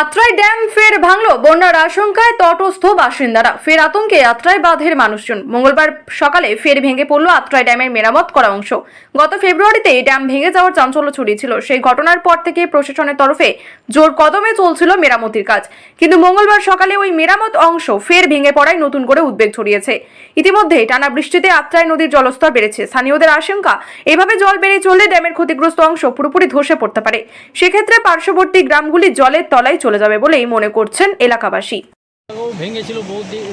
Atrai dam ফের ভাঙল, বন্যার আশঙ্কায় তটস্থ বাসিন্দারা। ফের আতঙ্কে আত্রাই বাঁধের মানুষজন। মঙ্গলবার সকালে ফের ভেঙে পড়ল আত্রাই ড্যামের মেরামত করা অংশ। গত ফেব্রুয়ারিতে এই ড্যাম ভেঙে যাওয়ার চাঞ্চল্য ছড়িয়েছিল। সেই ঘটনার পর থেকে প্রশাসনের তরফে জোর কদমে চলছিল মেরামতির কাজ। কিন্তু মঙ্গলবার সকালে ওই মেরামত অংশ ফের ভেঙে পড়ায় নতুন করে উদ্বেগ ছড়িয়েছে। ইতিমধ্যে টানা বৃষ্টিতে আত্রাই নদীর জলস্তর বেড়েছে। স্থানীয়দের আশঙ্কা, এভাবে জল বেড়ে চললে ড্যামের ক্ষতিগ্রস্ত অংশ পুরোপুরি ধসে পড়তে পারে। সেক্ষেত্রে পার্শ্ববর্তী গ্রামগুলি জলের তলায় চলে যাবে বলেই মনে করছেন এলাকাবাসী। ভেঙেছিল বহু দি-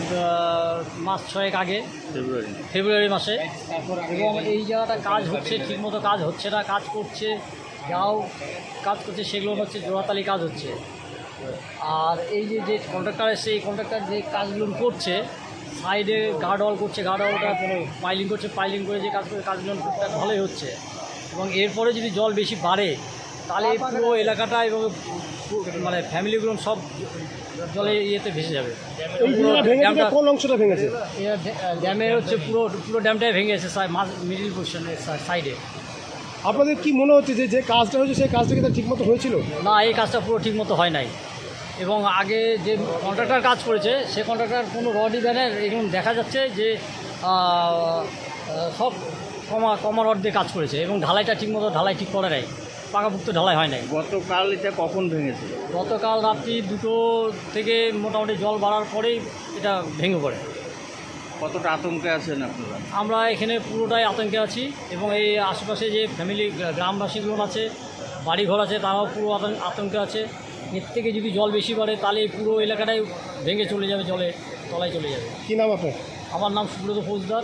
মাস ছয়েক আগে ফেব্রুয়ারি। মাসে। এবং এই জায়গাটা কাজ হচ্ছে ঠিকমতো কাজ হচ্ছে না কাজ করছে যাও কাজ করছে সেগুলো হচ্ছে জোড়াতালি কাজ হচ্ছে। আর এই যে যে কন্ট্রাক্টার এসছে এই কন্ট্রাক্টর যে কাজগুলো করছে সাইডে গার্ড ওয়াল করছে গার্ড ওয়ালটা পাইলিং করছে পাইলিং করে যে কাজ করে কাজগুলো ভালোই হচ্ছে। এবং এরপরে যদি জল বেশি বাড়ে তাহলে এই পুরো এলাকাটা এবং মানে ফ্যামিলিগুলো সব জলে ইয়েতে ভেসে যাবে। কোন অংশটা ভেঙেছে? ড্যামে হচ্ছে পুরো পুরো ড্যামটাই ভেঙে গেছে মিডিল পজিশনের সাইডে আপনাদের কি মনে হচ্ছে যে যে কাজটা হয়েছে সেই কাজটা কিন্তু ঠিকমতো হয়েছিল? না এই কাজটা পুরো ঠিকমতো হয় নাই। এবং আগে যে কন্ট্রাক্টর কাজ করেছে সে কন্ট্রাক্টর কোনো রডই ব্যানের এরকম দেখা যাচ্ছে যে সব কমা কমা রড দিয়ে কাজ করেছে এবং ঢালাইটা ঠিকমতো ঢালাই ঠিক করে নাই। পাকাপুক্ত ঢালাই হয় নাই। গতকাল এটা কখন ভেঙেছে? গতকাল রাত্রি দুটো থেকে মোটামুটি জল বাড়ার পরেই এটা ভেঙে পড়ে। কতটা আতঙ্কে আছেন আপনারা? আমরা এখানে পুরোটাই আতঙ্কে আছি এবং এই আশেপাশে যে ফ্যামিলি গ্রামবাসীগুলো আছে বাড়িঘর আছে তারাও পুরো আতঙ্ক- আতঙ্কে আছে। এর থেকে যদি জল বেশি বাড়ে তাহলে এই পুরো এলাকাটাই ভেঙে চলে যাবে জলে তলায় চলে যাবে। কি নাম আপনার? আমার নাম সুব্রত ফৌজদার।